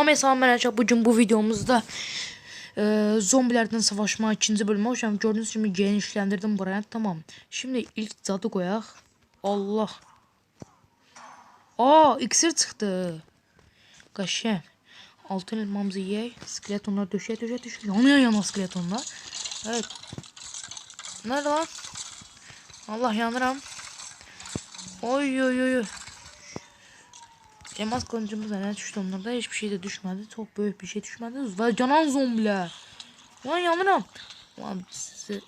Hamıya salam mən Əcəb. Bugün bu videomuzda e, zombilərdən savaşma ikinci bölümü hoşam. Gördüğünüz kimi genişləndirdim buraya. Tamam. Şimdi ilk zadı koyaq. Allah. Aa, iksir çıxdı. Qəşəng. Altın elmamızı yeyək. Skeletonlar döşək, döşək, döşək. Yanıyor yana skeletonlar. Evet. Nerede lan? Allah yanıram. Oy oy oy. Elmas kılıncımız ne düştü onlarda hiçbir şey de düşmedi. Çok büyük bir şey düşmedi. Ve canan zombiler. Lan yanıram. Lan sizi.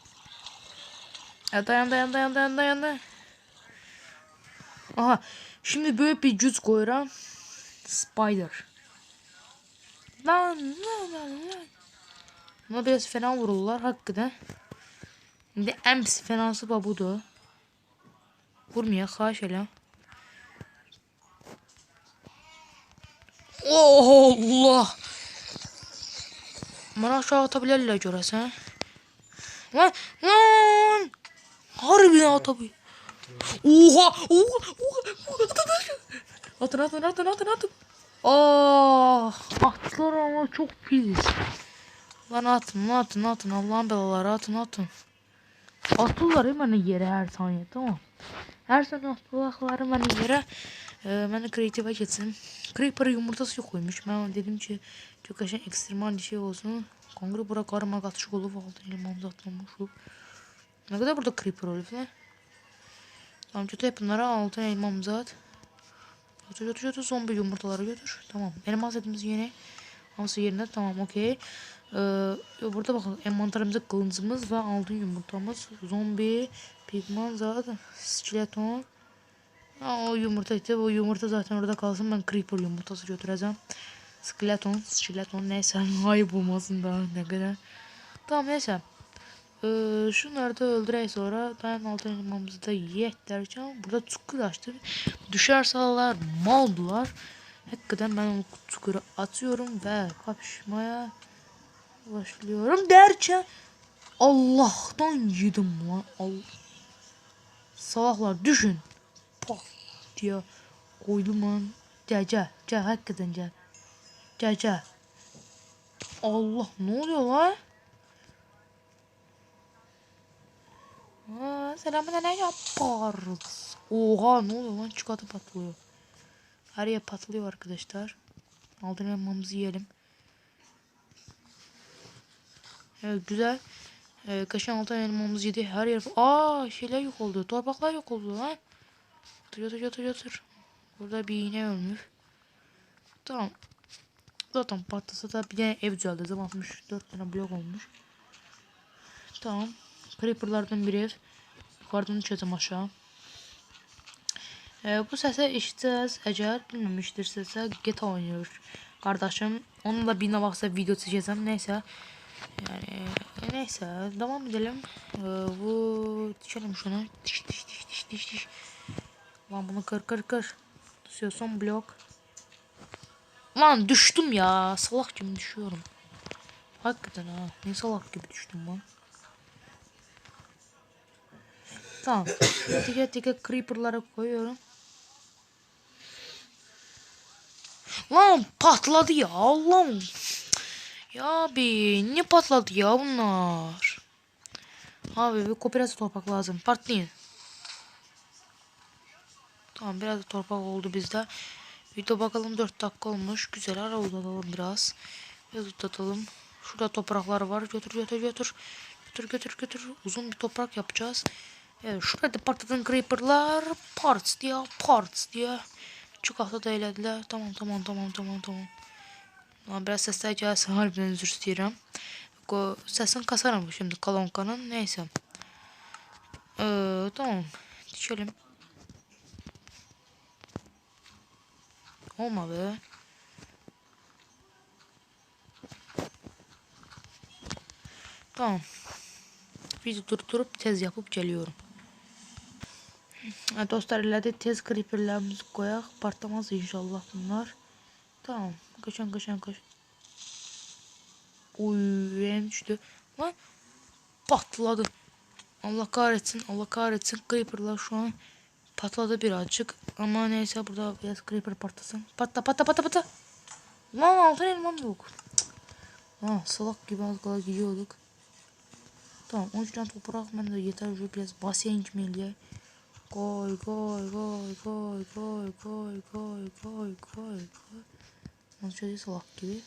Ya dayan dayan dayan dayan dayan dayan. Aha. Şimdi böyle bir güç koyuram. Spider. Lan lan lan lan. Buna biraz fena vururlar hakikaten. Şimdi en pis fenası da budur. Vurmaya xahiş elə. Oh Allah. Bana aşağı atabilirler görəsən. Lan lan. Harbiden atabilir. Oha! Oha! Oha! Atın atın atın atın atın. Ah! Attılar ama çok pis. Lan atın atın atın Allah'ın belaları atın atın. Atırlar hemen yere her saniye tamam. Her saniye atırlar hemen yere. Ee, ben de kreative geçsin. Creeper yumurtası yok koymuş. Ben dedim ki çok aşağı ekstremal bir şey olsun. Kongre bura karma katışık olup altın elmamızı atlamış. Ne kadar burada creeper oluyor lan? Tamam kötü hep bunlara altın elmamızı at. Götür götür götür zombi yumurtaları götür. Tamam. Elmas etimiz yeni. Hamısı yerinde tamam okey. Ee, burada bakın envanterimize kılıncımız ve altın yumurtamız. Zombi, pigman zaten. Skeleton. Ha, o yumurta işte o yumurta zaten orada kalsın ben creeper yumurtası götüreceğim. Skeleton, skeleton neyse ayıp olmasın daha ne kadar. Tamam neyse. Ee, şunları da öldüreyim sonra ben altın elmamızı da yiyek derken burada çukur açtım. Düşer sallar maldılar. Hakikaten ben o çukuru atıyorum ve kapışmaya başlıyorum derken Allah'tan yedim lan. Allah. Salaklar düşün. Pak diye koydum. Gel gel gel hakikaten. Gel gel. Allah ne oluyor lan? Aa, selamın ne yaparız? Oha ne oluyor lan çikolata patlıyor. Her yer patlıyor arkadaşlar. Altın elmamızı yiyelim. Evet güzel. Ee, kaşın altın elmamızı yedi. Her yer... Aa şeyler yok oldu. Torpaklar yok oldu lan. Yatır yatır yatır yatır. Burada bir iğne ölmüş. Tamam. Zaten patlasa da bir tane ev düzelteceğim. 64 tane blok olmuş. Tamam. Creeper'lardan bir ev. Yukarıdan uçacağım aşağı. Ee, bu səsə eşitsəz, əgər bilməmişdirsinizsə, GTA oynayır qardaşım. Onunla bir vaxtsa video çəkəcəm, nəysə. Yəni, nəysə, devam edelim. Ee, bu dişelim şunu. Diş diş diş diş diş diş. Lan bunu kır kır kır. Son blok. Lan düştüm ya. Salak gibi düşüyorum. Hakikaten ha. Ne salak gibi düştüm lan. Tamam. Tige tige creeper'lara koyuyorum. Lan patladı ya Allah'ım. Ya abi ne patladı ya bunlar? Abi bir kooperatif torpak lazım. Partlayın. Tamam biraz da torpak oldu bizde. Video bakalım 4 dakika olmuş. Güzel ara uzatalım biraz. Biraz uzatalım. Şurada topraklar var. Götür götür götür. Götür götür götür. Uzun bir toprak yapacağız. Evet şurada patladan creeperlar. Parts diye parts diye. Çikolata da elədilər. Tamam tamam tamam tamam tamam. Ama biraz sesler gelsin harbiden özür istəyirəm. Ko sesini kasarım şimdi kolonkanın. Neyse. Ee, tamam. Düşelim. Olmadı. Tamam. Video durdurup tez yapıp geliyorum. Dostlar ileride tez creeperlerimizi koyak. Partlamaz inşallah bunlar. Tamam. Kaçan kaçan kaç. Uy en düştü. Lan patladı. Allah kahretsin. Allah kahretsin. Creeper'lar şu an patladı birazcık. Ama neyse burada biraz creeper patlasın. Patla patla patla patla. Lan altın elmam yok. Ha salak gibi az kala gidiyorduk. Tamam 13 tane toprak bende yeter şu biraz basayım çimeliye. Koy koy koy koy koy koy koy koy koy koy. Nasıl şöyle salak gibi.